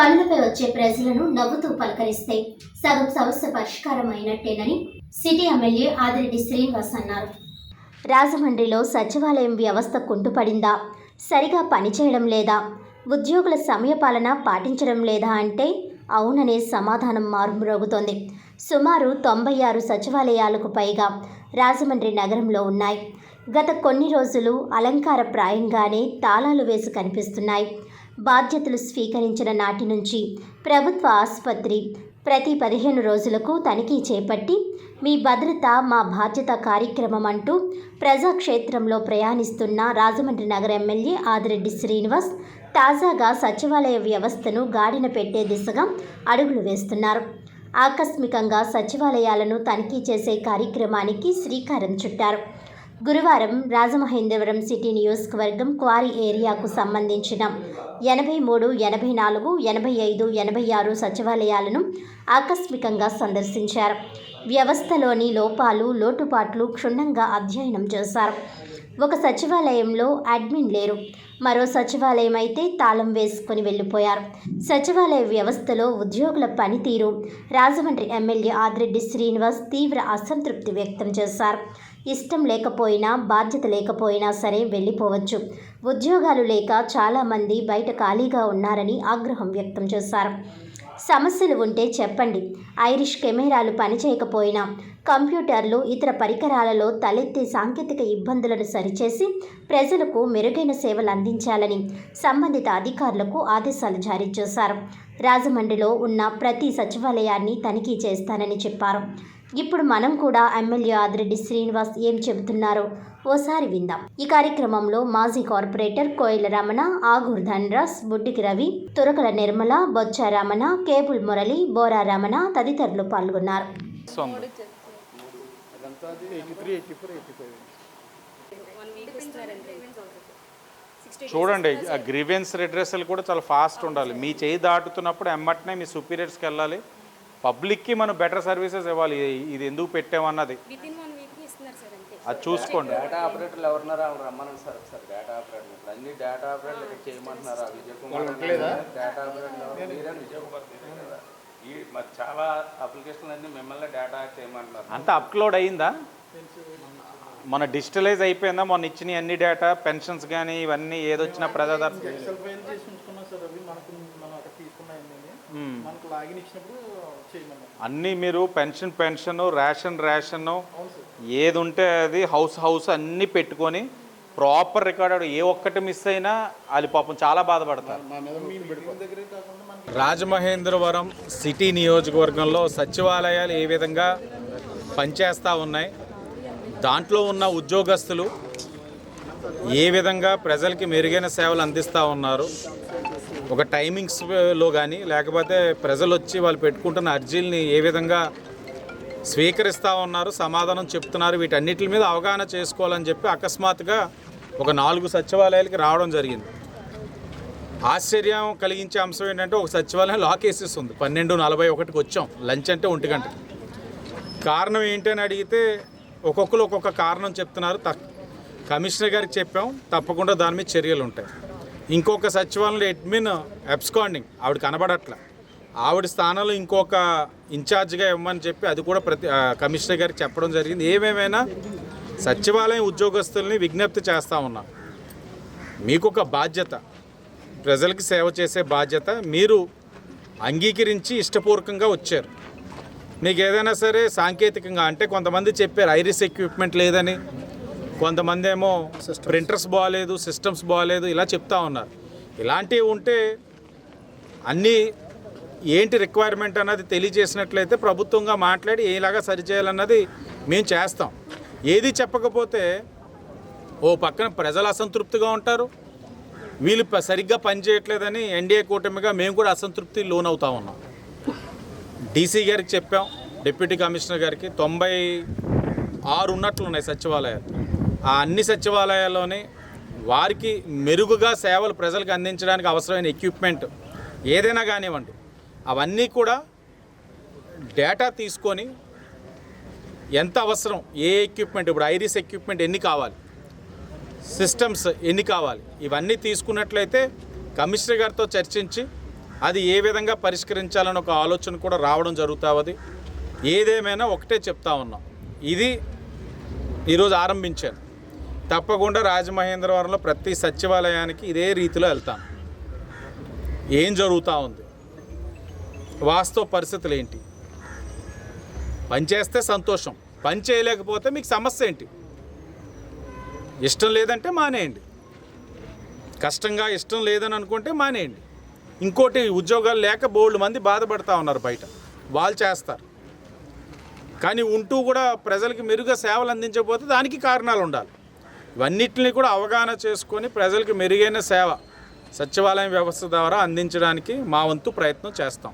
పనులపై వచ్చే ప్రజలను నవ్వుతూ పలకరిస్తే సగం సమస్య పరిష్కారం అయినట్టేనని సిటీ ఎమ్మెల్యే ఆదిరెడ్డి శ్రీనివాస్ అన్నారు. రాజమండ్రిలో సచివాలయం వ్యవస్థ కుంటుపడిందా? సరిగా పనిచేయడం లేదా? ఉద్యోగుల సమయపాలన పాటించడం లేదా అంటే? అవుననే సమాధానం మారుమ్రోగుతోంది. సుమారు తొంభై ఆరు సచివాలయాలకు పైగా రాజమండ్రి నగరంలో ఉన్నాయి. గత కొన్ని రోజులు అలంకారప్రాయంగానే తాళాలు వేసి కనిపిస్తున్నాయి. బాధ్యతలు స్వీకరించిన నాటి నుంచి ప్రభుత్వ ఆసుపత్రి ప్రతి పదిహేను రోజులకు తనిఖీ చేపట్టి మీ భద్రత మా బాధ్యత కార్యక్రమం అంటూ ప్రజాక్షేత్రంలో ప్రయాణిస్తున్న రాజమండ్రి నగర ఎమ్మెల్యే ఆదిరెడ్డి శ్రీనివాస్ తాజాగా సచివాలయ వ్యవస్థను గాడిన పెట్టే దిశగా అడుగులు వేస్తున్నారు. ఆకస్మికంగా సచివాలయాలను తనిఖీ చేసే కార్యక్రమానికి శ్రీకారం చుట్టారు. గురువారం రాజమహేంద్రవరం సిటీ నియోజకవర్గం క్వారీ ఏరియాకు సంబంధించిన ఎనభై మూడు ఎనభై నాలుగు ఎనభై ఐదు ఎనభై ఆరు సచివాలయాలను ఆకస్మికంగా సందర్శించారు. వ్యవస్థలోని లోపాలు లోటుపాట్లు క్షుణ్ణంగా అధ్యయనం చేశారు. ఒక సచివాలయంలో అడ్మిన్ లేరు. మరో సచివాలయం అయితే తాళం వేసుకుని వెళ్ళిపోయారు. సచివాలయ వ్యవస్థలో ఉద్యోగుల పనితీరు రాజమండ్రి ఎమ్మెల్యే ఆదిరెడ్డి శ్రీనివాస్ తీవ్ర అసంతృప్తి వ్యక్తం చేశారు. ఇష్టం లేకపోయినా బాధ్యత లేకపోయినా సరే వెళ్ళిపోవచ్చు. ఉద్యోగాలు లేక చాలామంది బయట ఖాళీగా ఉన్నారని ఆగ్రహం వ్యక్తం చేశారు. సమస్యలు ఉంటే చెప్పండి. ఐరిష్ కెమెరాలు పనిచేయకపోయినా కంప్యూటర్లు ఇతర పరికరాలలో తలెత్తే సాంకేతిక ఇబ్బందులను సరిచేసి ప్రజలకు మెరుగైన సేవలు అందించాలని సంబంధిత అధికారులకు ఆదేశాలు జారీ చేశారు. రాజమండ్రిలో ఉన్న ప్రతి సచివాలయాన్ని తనిఖీ చేస్తానని చెప్పారు. ఇప్పుడు మనం కూడా ఎమ్మెల్యే ఆదిరెడ్డి శ్రీనివాస్ ఏం చెబుతున్నారో ఓసారి విందాం. ఈ కార్యక్రమంలో మాజీ కార్పొరేటర్ కోయిల రమణ ఆగూర్ ధనరాజ్ బుడ్డికి రవి తురకల నిర్మల బొచ్చ రమణ కేబుల్ మురళి బోరా రమణ తదితరులు పాల్గొన్నారు. చూడండి ఆ గ్రీవెన్స్ రిడ్రెసల్ కూడా చాలా ఫాస్ట్ ఉండాలి. మీ చేయి దాటుతున్నప్పుడు ఎమ్మటనే మీ సుపీరియర్స్కి వెళ్ళాలి. పబ్లిక్కి మనం బెటర్ సర్వీసెస్ ఇవ్వాలి. ఇది- ఎందుకు పెట్టామన్నది. విత్ ఇన్ వన్ వీక్ ఇస్తున్నారు సార్ అంతే. అది చూసుకోండి. డేటా ఆపరేటర్లు ఎవరున్నారో? రమ్మనండి సార్ ఒకసారి. డేటా ఆపరేటర్లు. ఇప్పుడు అన్ని డేటా ఆపరేటర్లు ఇక్కడ చేయమంటున్నారు? ఆ విజయ్ కుమార్ డేటా ఆపరేటర్లు ఎవరు? మీరే విజయ్ కుమార్ మీరే కదా. ఈ మరి చాలా అప్లికేషన్లు అన్ని మిమ్మల్ని డేటా చేయమంటున్నారు. అంతా అప్లోడ్ అయిందా? మన డిజిటలైజ్ అయిపోయిందా? మొన్న ఇచ్చిన అన్ని డేటా పెన్షన్స్ కానీ ఇవన్నీ ఏదొచ్చినా ప్రజాదర్ అన్నీ. మీరు పెన్షన్ పెన్షన్ రేషన్ రేషన్ ఏది ఉంటే అది హౌస్ హౌస్ అన్నీ పెట్టుకొని ప్రాపర్ రికార్డ్ ఏ ఒక్కటి మిస్ అయినా అది పాపం చాలా బాధపడతారు. రాజమహేంద్రవరం సిటీ నియోజకవర్గంలో సచివాలయాలు ఏ విధంగా పనిచేస్తూ ఉన్నాయి? దాంట్లో ఉన్న ఉద్యోగస్తులు ఏ విధంగా ప్రజలకి మెరుగైన సేవలు అందిస్తూ ఉన్నారు? ఒక టైమింగ్స్లో కానీ లేకపోతే ప్రజలు వచ్చి వాళ్ళు పెట్టుకుంటున్న అర్జీల్ని ఏ విధంగా స్వీకరిస్తూ ఉన్నారు సమాధానం చెప్తున్నారు వీటన్నిటి మీద అవగాహన చేసుకోవాలని చెప్పి అకస్మాత్తుగా ఒక నాలుగు సచివాలయాలకి రావడం జరిగింది. ఆశ్చర్యం కలిగించే అంశం ఏంటంటే ఒక సచివాలయం లాక్ వేసేస్తుంది. పన్నెండు నలభై ఒకటికి వచ్చాం. లంచ్ అంటే ఒంటి గంట. కారణం ఏంటని అడిగితే ఒక్కొక్కరు ఒక్కొక్క కారణం చెప్తున్నారు. తక్ కమిషనర్ గారికి చెప్పాం. తప్పకుండా దాని మీద చర్యలు ఉంటాయి. ఇంకొక సచివాలయంలో అడ్మిన్ అబ్స్కాండింగ్. ఆవిడ కనబడట్ల. ఆవిడ స్థానంలో ఇంకొక ఇన్ఛార్జ్గా ఇవ్వమని చెప్పి అది కూడా ప్రతి కమిషనర్ గారికి చెప్పడం జరిగింది. ఏమేమైనా సచివాలయం ఉద్యోగస్తుల్ని విజ్ఞప్తి చేస్తూ ఉన్నాం. మీకు ఒక బాధ్యత. ప్రజలకి సేవ చేసే బాధ్యత. మీరు అంగీకరించి ఇష్టపూర్వకంగా వచ్చారు. మీకు ఏదైనా సరే సాంకేతికంగా అంటే కొంతమంది చెప్పారు ఐరిస్ ఎక్విప్మెంట్ లేదని. కొంతమంది ఏమో ప్రింటర్స్ బాగాలేదు సిస్టమ్స్ బాగాలేదు ఇలా చెప్తా ఉన్నారు. ఇలాంటివి ఉంటే అన్నీ ఏంటి రిక్వైర్మెంట్ అన్నది తెలియజేసినట్లయితే ప్రభుత్వంగా మాట్లాడి ఏలాగా సరిచేయాలన్నది మేము చేస్తాం. ఏది చెప్పకపోతే ఓ పక్కన ప్రజలు అసంతృప్తిగా ఉంటారు. వీళ్ళు సరిగ్గా పనిచేయట్లేదని ఎన్డీఏ కూటమిగా మేము కూడా అసంతృప్తి లోనవుతా ఉన్నాం. డీసీ గారికి చెప్పాం డిప్యూటీ కమిషనర్ గారికి. తొంభై ఆరు ఉన్నట్లు ఉన్నాయి సచివాలయాలు. ఆ అన్ని సచివాలయాల్లోనే వారికి మెరుగుగా సేవలు ప్రజలకు అందించడానికి అవసరమైన ఎక్విప్మెంట్ ఏదైనా కానివ్వండి అవన్నీ కూడా డేటా తీసుకొని ఎంత అవసరం ఏ ఎక్విప్మెంట్ ఇప్పుడు ఐరిస్ ఎక్విప్మెంట్ ఎన్ని కావాలి సిస్టమ్స్ ఎన్ని కావాలి ఇవన్నీ తీసుకున్నట్లయితే కమిషనర్ గారితో చర్చించి అది ఏ విధంగా పరిష్కరించాలని ఒక ఆలోచన కూడా రావడం జరుగుతుంది ఏదేమైనా ఒకటే చెప్తా ఉన్నాం. ఇది ఈరోజు ఆరంభించాను తప్పకుండా రాజమహేంద్రవరంలో ప్రతి సచివాలయానికి ఇదే రీతిలో వెళ్తాను ఏం జరుగుతూ ఉంది? వాస్తవ పరిస్థితులు ఏంటి? పని చేస్తే సంతోషం. పని చేయలేకపోతే మీకు సమస్య ఏంటి? ఇష్టం లేదంటే మానేయండి. కష్టంగా ఇష్టం లేదని అనుకుంటే మానేయండి. ఇంకోటి ఉద్యోగాలు లేక బోల్డ్ మంది బాధపడతా ఉన్నారు బయట. వాళ్ళు చేస్తారు. కానీ ఉంటూ కూడా ప్రజలకి మెరుగ్గా సేవలు అందించకపోతే దానికి కారణాలు ఉండాలి. ఇవన్నిటిని కూడా అవగాహన చేసుకొని ప్రజలకు మెరుగైన సేవ సచివాలయం వ్యవస్థ ద్వారా అందించడానికి మా వంతు ప్రయత్నం చేస్తాం.